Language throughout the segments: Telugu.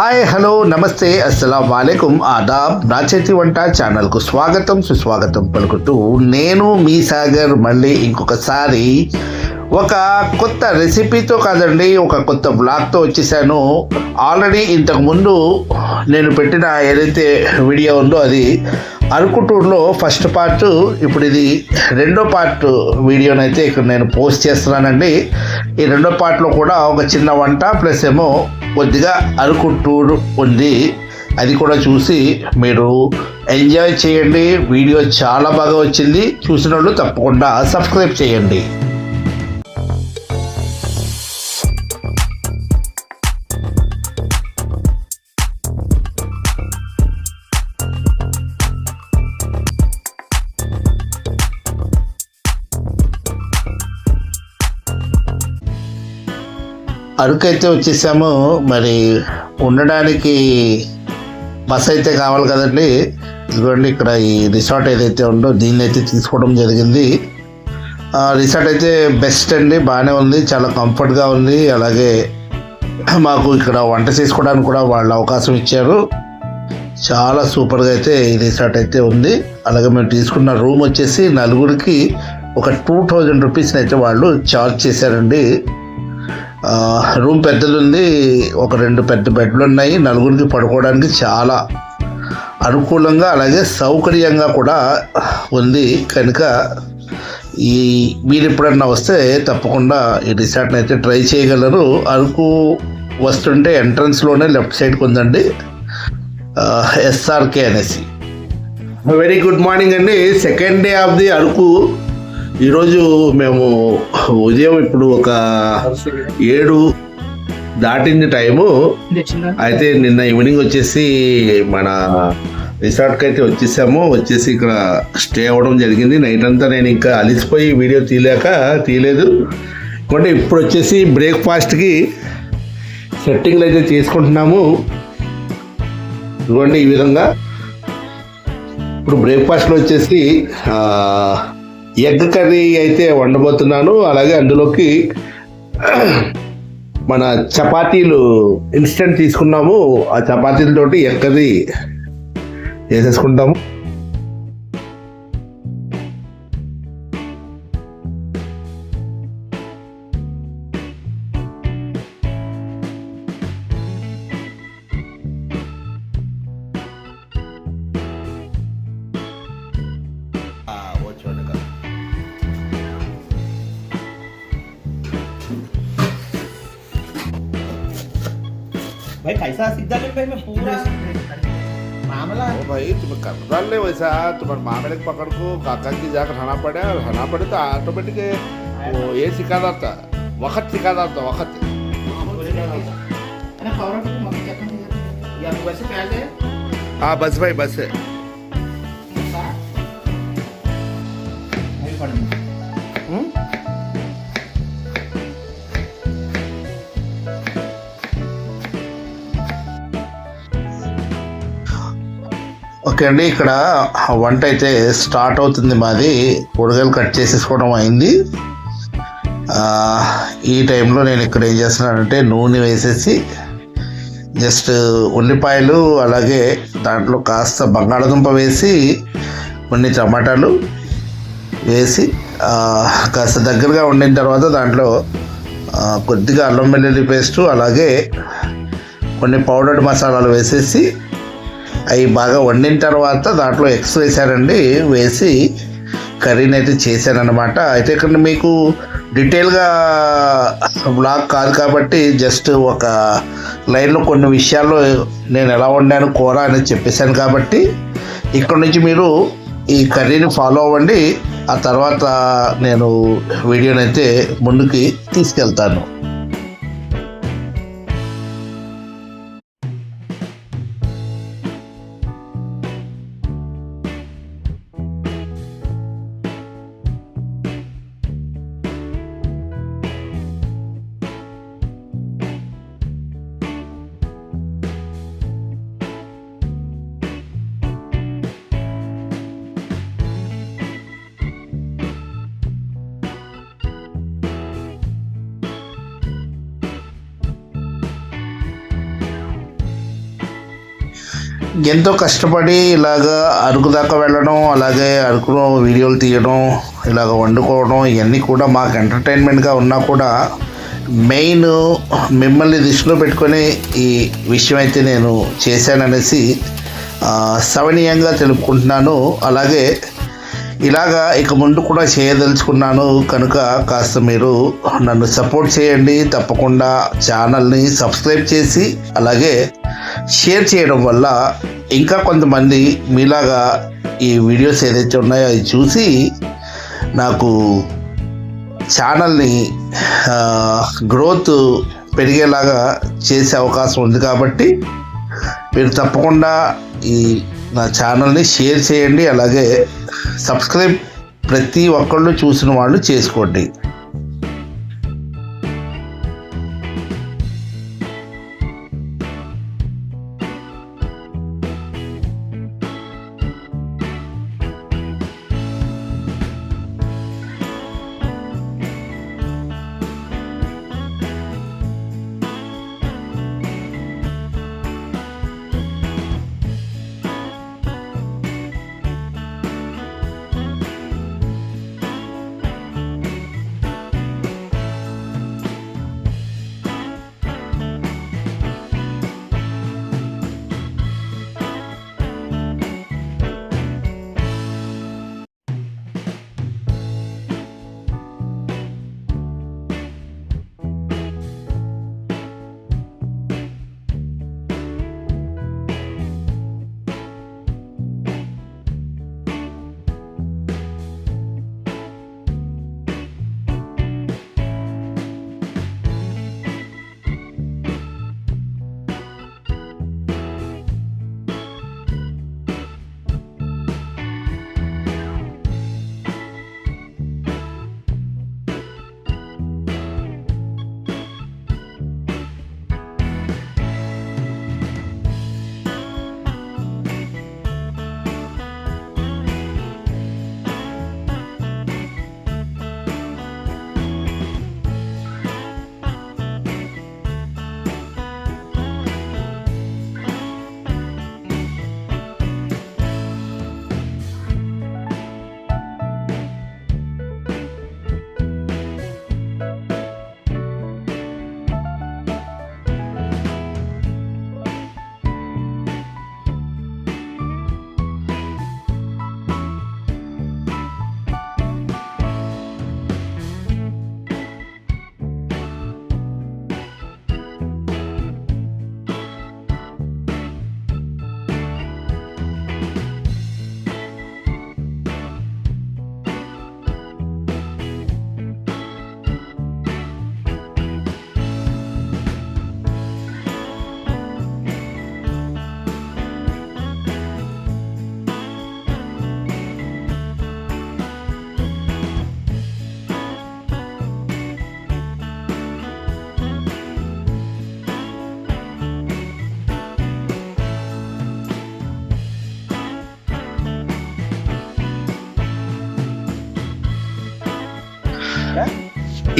హాయ్ హలో నమస్తే అస్సలం వాలేకుమ్ ఆదాబ్ నా చేతి వంట ఛానల్కు స్వాగతం సుస్వాగతం పలుకుతూ నేను మీ సాగర్ మళ్ళీ ఇంకొకసారి ఒక కొత్త రెసిపీతో కాదండి ఒక కొత్త బ్లాగ్తో వచ్చేసాను. ఆల్రెడీ ఇంతకుముందు నేను పెట్టిన ఏదైతే వీడియో ఉందో అది అరకు టూర్లో ఫస్ట్ పార్ట్ ఇప్పుడు ఇది రెండో పార్ట్ వీడియోనైతే ఇక్కడ నేను పోస్ట్ చేస్తున్నానండి. ఈ రెండో పార్ట్లో కూడా ఒక చిన్న వంట ప్లస్ ఏమో కొద్దిగా అరకు టూర్ ఉంది. అది కూడా చూసి మీరు ఎంజాయ్ చేయండి. వీడియో చాలా బాగా వచ్చింది. చూసిన వాళ్ళు తప్పకుండా సబ్స్క్రైబ్ చేయండి. అరకు అయితే వచ్చేసాము. మరి ఉండడానికి బస్ అయితే కావాలి కదండి. ఇదిగోండి ఇక్కడ ఈ రిసార్ట్ ఏదైతే ఉందో దీన్ని అయితే తీసుకోవడం జరిగింది. ఆ రిసార్ట్ అయితే బెస్ట్ అండి బాగానే ఉంది చాలా కంఫర్ట్గా ఉంది. అలాగే మాకు ఇక్కడ వంట చేసుకోవడానికి కూడా వాళ్ళు అవకాశం ఇచ్చారు. చాలా సూపర్గా అయితే ఈ రిసార్ట్ అయితే ఉంది. అలాగే మేము తీసుకున్న రూమ్ వచ్చేసి నలుగురికి ఒక టూ థౌజండ్ రూపీస్ని అయితే వాళ్ళు చార్జ్ చేశారండి. రూమ్ పెద్దదుంది ఒక రెండు పెద్ద బెడ్లు ఉన్నాయి నలుగురికి పడుకోవడానికి చాలా అనుకూలంగా అలాగే సౌకర్యంగా కూడా ఉంది. కనుక ఈ మీరు ఎప్పుడన్నా వస్తే తప్పకుండా ఈ రిసార్ట్ని అయితే ట్రై చేయగలరు. అరకు వస్తుంటే ఎంట్రన్స్లోనే లెఫ్ట్ సైడ్కి ఉందండి ఎస్ఆర్కే అనేసి. వెరీ గుడ్ మార్నింగ్ అండి. Second day of the Araku ఈరోజు మేము ఉదయం ఇప్పుడు ఒక ఏడు దాటింది టైము. అయితే నిన్న ఈవినింగ్ వచ్చేసి మన రిసార్ట్కి అయితే వచ్చేసాము. వచ్చేసి ఇక్కడ స్టే అవ్వడం జరిగింది. నైట్ అంతా నేను ఇంకా అలిసిపోయి వీడియో తీయలేక తీయలేదు. అంటే ఇప్పుడు వచ్చేసి బ్రేక్ఫాస్ట్కి సెట్టింగ్లు అయితే చేసుకుంటున్నాము ఇదిగోండి ఈ విధంగా. ఇప్పుడు బ్రేక్ఫాస్ట్లో వచ్చేసి ఎగ్ కర్రీ అయితే వండబోతున్నాను. అలాగే అందులోకి మన చపాతీలు ఇన్స్టెంట్ తీసుకున్నాము. ఆ చపాతీలతోటి ఎగ్ కర్రీ వేసేసుకుంటాము भाई पैसा सीधा ले भाई मैं पूरा मामला ओ भाई तुम्हें कर ले वैसा। तुम्हारे मामले को पकड़ को काका की जाकर रहना पड़े। और रहना पड़े तो ऑटोमेटिक वो ये सिखा था। वक्त सिखा था वक्त। हाँ? बस भाई बस है। ఓకే అండి ఇక్కడ వంట అయితే స్టార్ట్ అవుతుంది మాది. కూరగాయలు కట్ చేసేసుకోవడం అయింది. ఈ టైంలో నేను ఇక్కడ ఏం చేస్తున్నానంటే నూనె వేసేసి జస్ట్ ఉల్లిపాయలు అలాగే దాంట్లో కాస్త బంగాళదుంప వేసి కొన్ని టమాటాలు వేసి కాస్త దగ్గరగా వండిన తర్వాత దాంట్లో కొద్దిగా అల్లం వెల్లుల్లి పేస్టు అలాగే కొన్ని పౌడర్డ్ మసాలాలు వేసేసి అవి బాగా వండిన తర్వాత దాంట్లో ఎగ్స్ వేశారండి వేసి కర్రీని అయితే చేశానమాట అయితే ఇక్కడ మీకు డీటెయిల్గా బ్లాగ్ కాదు కాబట్టి జస్ట్ ఒక లైన్లో కొన్ని విషయాల్లో నేను ఎలా వండాను కూర అనేది చెప్పేశాను కాబట్టి ఇక్కడ నుంచి మీరు ఈ కర్రీని ఫాలో అవ్వండి. ఆ తర్వాత నేను వీడియోని అయితే ముందుకి తీసుకెళ్తాను. ఎంతో కష్టపడి ఇలాగా అరకు దాకా వెళ్ళడం అలాగే అరకులో వీడియోలు తీయడం ఇలాగ వండుకోవడం ఇవన్నీ కూడా మాకు ఎంటర్టైన్మెంట్గా ఉన్నా కూడా మెయిన్ మిమ్మల్ని దృష్టిలో పెట్టుకొని ఈ విషయం అయితే నేను చేశాననేసి సవనీయంగా తెలుపుకుంటున్నాను. అలాగే ఇలాగా ఇక ముందు కూడా చేయదలుచుకున్నాను కనుక కాస్త మీరు నన్ను సపోర్ట్ చేయండి తప్పకుండా ఛానల్ని సబ్స్క్రైబ్ చేసి అలాగే షేర్ చేయడం వల్ల ఇంకా కొంతమంది మీలాగా ఈ వీడియోస్ ఏదైతే ఉన్నాయో అవి చూసి నాకు ఛానల్ని గ్రోత్ పెరిగేలాగా చేసే అవకాశం ఉంది కాబట్టి మీరు తప్పకుండా ఈ నా ఛానల్ని షేర్ చేయండి అలాగే సబ్స్క్రైబ్ ప్రతి ఒక్కళ్ళు చూసిన వాళ్ళు చేసుకోండి.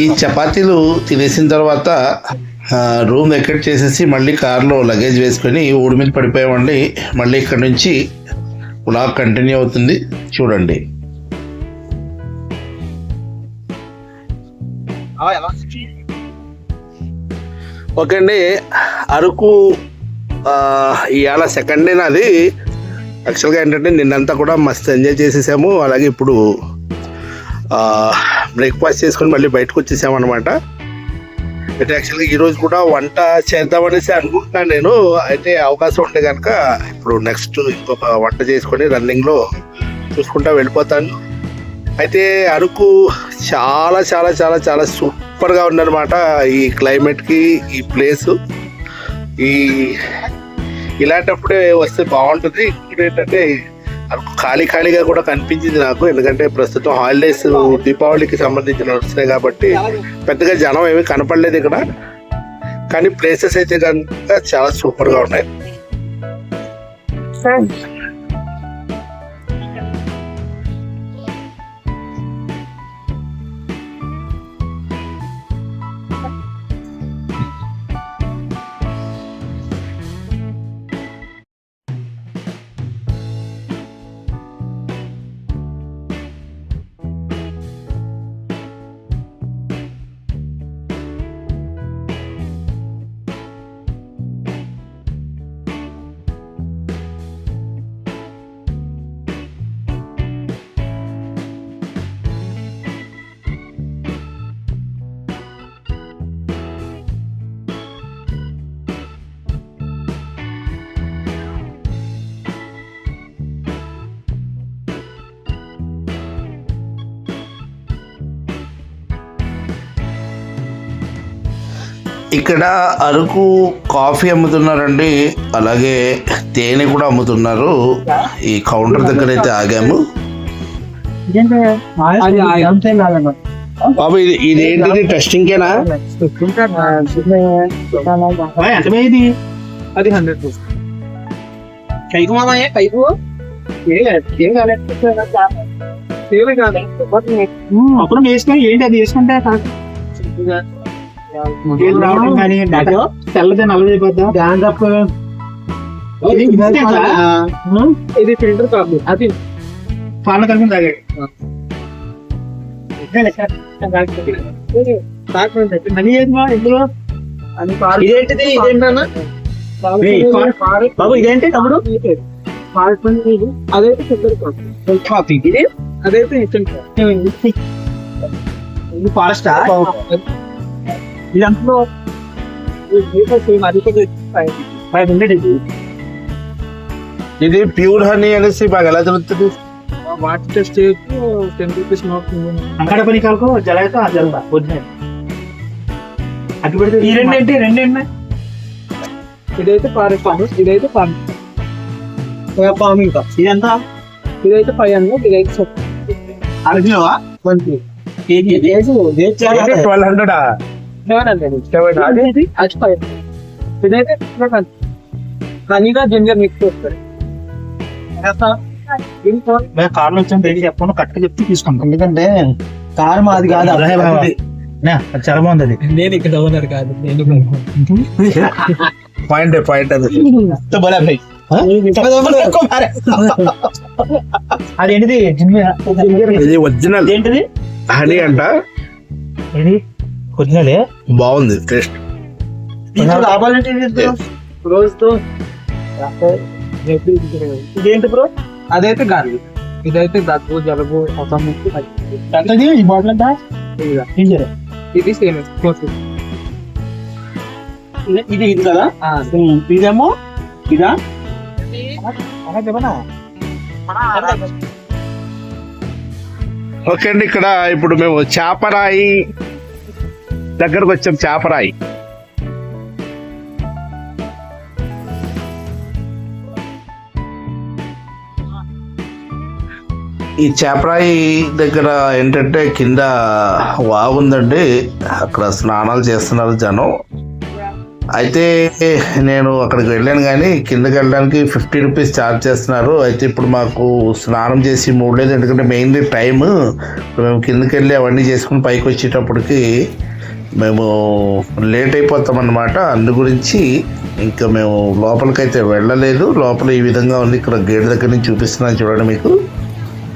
ఈ చపాతీలు తినేసిన తర్వాత రూమ్ ఎక్కడ చేసేసి మళ్ళీ కార్లో లగేజ్ వేసుకొని ఊడి మీద పడిపోయామండి. మళ్ళీ ఇక్కడ నుంచి వ్లాగ్ కంటిన్యూ అవుతుంది. చూడండి. ఓకే అండి. అరకు ఇవాళ సెకండ్ డే నాది. యాక్చువల్గా ఏంటంటే నిన్నంతా కూడా మస్తు ఎంజాయ్ చేసేసాము. అలాగే ఇప్పుడు బ్రేక్ఫాస్ట్ చేసుకొని మళ్ళీ బయటకు వచ్చేసామన్నమాట. అయితే యాక్చువల్గా ఈరోజు కూడా వంట చేద్దామనేసి అనుకుంటున్నాను నేను. అయితే అవకాశం ఉంటే కనుక ఇప్పుడు నెక్స్ట్ ఇంకొక వంట చేసుకొని రన్నింగ్లో చూసుకుంటా వెళ్ళిపోతాను. అయితే అరకు చాలా చాలా చాలా చాలా సూపర్గా ఉందన్నమాట ఈ క్లైమేట్కి ఈ ప్లేసు ఈ ఇలాంటప్పుడే వస్తే బాగుంటుంది. ఇప్పుడు ఏంటంటే ఖాళీ ఖాళీగా కూడా కనిపించింది నాకు ఎందుకంటే ప్రస్తుతం హాలిడేస్ దీపావళికి సంబంధించిన వస్తున్నాయి కాబట్టి పెద్దగా జనం ఏమీ కనపడలేదు ఇక్కడ. కానీ ప్లేసెస్ అయితే కనుక చాలా సూపర్గా ఉన్నాయి. ఇక్కడ అరకు కాఫీ అమ్ముతున్నారండి. అలాగే తేనె కూడా అమ్ముతున్నారు. ఈ కౌంటర్ దగ్గర అయితే ఆగాము బాబు ఇది ఇదేంటిది? టెస్టింగ్ ఏనా బాయ్ ఎంత ఇది అది హండ్రెడ్ కైకు మామయ్య కైకు? ఏం కాలేదు అప్పుడు వేసుకొని ఏంటి అది వేసుకుంటే? ఏం రావడం కానీ తెల్లదే నల్లది అయిపోద్దా ఇది ఇంతేనా? ఇది ఫిల్టర్ కాదు. అది పాల కలిపి తాగాడు మనీ ఏది మా ఇందులో? అని ఇదేంటిది? ఇదేంటన్నా? ఏయ్, పాడు- బాబు ఇదేంటి తమ్ముడు? అదైతే ఫిల్టర్ కాదు. కాఫీ ఇది అదైతే ఇన్స్టెంట్ ఇది ఫారెస్టా ఇది అది కూడా ఫైవ్ హండ్రెడ్ ఇది. ఇది ప్యూర్ హనీ అనేసి మాకు ఎలా తెలుస్తుంది వాటర్ టెస్ట్ టెన్ రూపీస్ అంకడ పని కాలకు జలైతే ఆ జల ఒరిజినల్ అటు పెడితే ఈ రెండు ఏంటి? రెండు ఏంటి ఇదైతే ఫారెస్ట్ ఇదైతే ఫార్మ్ ఫార్మింగ్ ఇదంతా? ఇదైతే ఫైవ్ హండ్రెడ్ ఇదైతే సెవెన్ అరకిలోవా? మంత్లీ కేజీ ట్వెల్వ్ హండ్రెడ్ అది అది ఫైవ్ ఇదైతే హనీగా జింజర్ మిక్స్ వస్తుంది మేము కార్లో వచ్చాం డైలీ చెప్పను కరెక్ట్ చెప్తే తీసుకుంటాం ఎందుకంటే కారు మాది కాదు చాలా బాగుంది అది. నేను ఇక్కడ ఓనర్ కాదు నేను పాయింట్ పాయింట్ అది. అది ఏంటిది జిన్మే ఇది ఒరిజినల్ ఏంటిది? హనీ అంట. ఇది ఒరిజినలే? బాగుంది టేస్ట్. ఇదేంటి బ్రో? అదైతే గాలి ఇదైతే దగ్గు జలుబు ఎంతది ఈ బాటిల్ అంతా? ఇది సేమ్ ఇది ఇది కదా ఇదేమో ఇదా? ఓకే అండి ఇక్కడ ఇప్పుడు మేము చేపరాయి దగ్గరకు వచ్చాం చేపరాయి. ఈ చేపరాయి దగ్గర ఏంటంటే కింద వాగుందండి అక్కడ స్నానాలు చేస్తున్నారు జనం. అయితే నేను అక్కడికి వెళ్ళాను కానీ కిందకి వెళ్ళడానికి ఫిఫ్టీ రూపీస్ ఛార్జ్ చేస్తున్నారు. అయితే ఇప్పుడు మాకు స్నానం చేసి మూడలేదు ఎందుకంటే మెయిన్లీ టైం మేము కిందకి వెళ్ళి అవన్నీ చేసుకుని పైకి వచ్చేటప్పటికి మేము లేట్ అయిపోతాం అన్నమాట అందు గురించి ఇంకా మేము లోపలికైతే వెళ్ళలేదు. లోపల ఈ విధంగా ఉంది. ఇక్కడ గేట్ దగ్గర నుంచి చూపిస్తున్నాను చూడండి మీకు.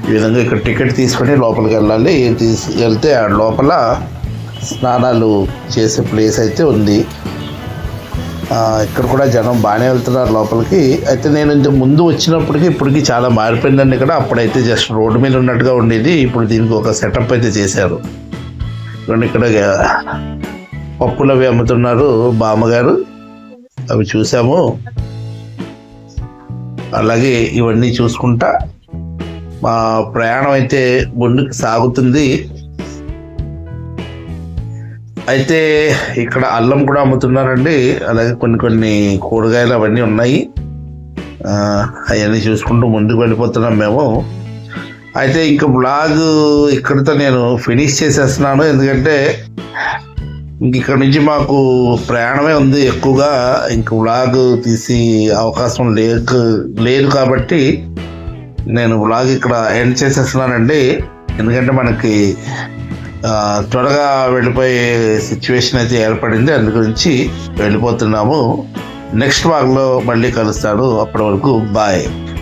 ఈ విధంగా ఇక్కడ టికెట్ తీసుకొని లోపలికి వెళ్ళాలి. తీసి వెళ్తే ఆ లోపల స్నానాలు చేసే ప్లేస్ అయితే ఉంది. ఇక్కడ కూడా జనం బాగానే వెళ్తున్నారు లోపలికి. అయితే నేను ఇంత ముందు వచ్చినప్పటికీ ఇప్పటికి చాలా మారిపోయిందండి ఇక్కడ. అప్పుడైతే జస్ట్ రోడ్డు మీద ఉన్నట్టుగా ఉండేది. ఇప్పుడు దీనికి ఒక సెటప్ అయితే చేశారు. రెండు ఇక్కడ పప్పులు అవి అమ్ముతున్నారు బామ్మగారు. అవి చూసాము. అలాగే ఇవన్నీ చూసుకుంటా. మా ప్రయాణం అయితే ముందుకు సాగుతుంది. అయితే ఇక్కడ అల్లం కూడా అమ్ముతున్నారండి. అలాగే కొన్ని కొన్ని కూరగాయలు అవన్నీ ఉన్నాయి. అవన్నీ చూసుకుంటూ ముందుకు వెళ్ళిపోతున్నాం మేము. అయితే ఇంక బ్లాగ్ ఇక్కడితో నేను ఫినిష్ చేసేస్తున్నాను. ఎందుకంటే ఇక్కడ నుంచి మాకు ప్రయాణమే ఉంది ఎక్కువగా. ఇంక బ్లాగ్ తీసి అవకాశం లేక లేదు కాబట్టి నేను బ్లాగ్ ఇక్కడ ఎండ్ చేసేస్తున్నానండి. ఎందుకంటే మనకి త్వరగా వెళ్ళిపోయే సిచ్యువేషన్ అయితే ఏర్పడింది. అందు గురించి వెళ్ళిపోతున్నాము. నెక్స్ట్ వాగ్లో మళ్ళీ కలుస్తాడు అప్పటి వరకు బాయ్